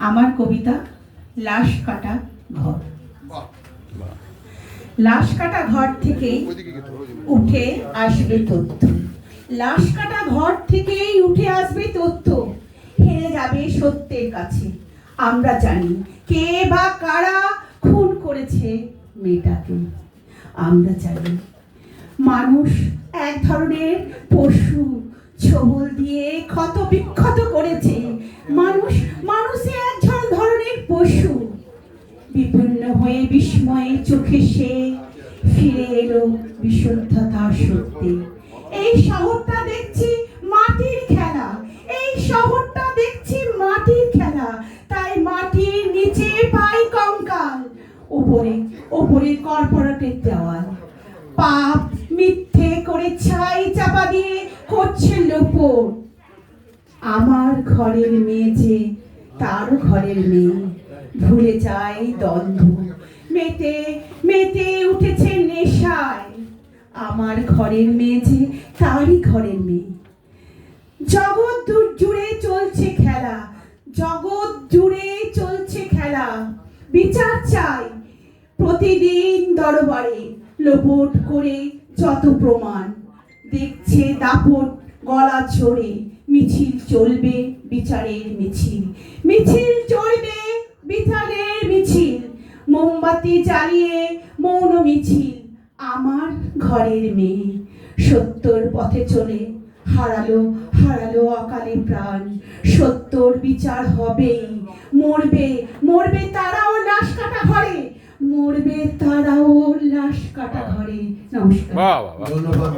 আমার কবিতা, লাশ কাটা ঘর। লাশ কাটা ঘর থেকে উঠে আসবে তথ্য। লাশ কাটা ঘর থেকেই উঠে আসবে তথ্য। হেরে যাবে সত্যের কাছে। আমরা জানি কে বা কারা খুন করেছে মেয়েটাকে। আমরা জানি মানুষ এক ধরনের পশু, ছবল দিয়ে ক্ষত বিক্ষত মানুষ, মানুষে এক ধর- ধরনের পশু। বিপন্ন হয়ে বিস্ময়ে চোখে সে ফিরে এলো বিশুদ্ধতার সত্যি। এই শহরটা দেখছি মাটির খেলা। এই শহরটা দেখছি মাটির খেলা। তাই মাটির নিচে পাই কঙ্কাল। ওপরে ওপরে কর্পোরেটের দেওয়াল। পাপ মিথ্যে করে ছাই চাপা দিয়ে করছে লোপর আমার ঘরের মেয়ে যে, তার ঘরের মেয়ে। ভুলে যায় দ্বন্দ্ব। মেতে মেতে উঠেছে নেশায়। আমার ঘরের মেয়ে যে, তারই ঘরের মেয়ে। জগৎ দূর জুড়ে চলছে খেলা। জগৎ জুড়ে চলছে খেলা। বিচার চাই প্রতিদিন দরবারে। লোপট করে যত প্রমাণ। দেখছে দাপট গলা ছড়ে মিছিল চলবে বিচারের মিছিল। মিছিল চলবে বিচারের মিছিল। মোমবাতি জ্বালিয়ে মৌন মিছিল আমার ঘরের মেয়ে। সত্যর পথে চলে হারালো হারালো অকালে প্রাণ। সত্যর বিচার হবেই মরবে মরবে তারাও লাশ কাটা ঘরে। মরবে তারাও লাশ কাটা ঘরে। নমস্কার। ধন্যবাদ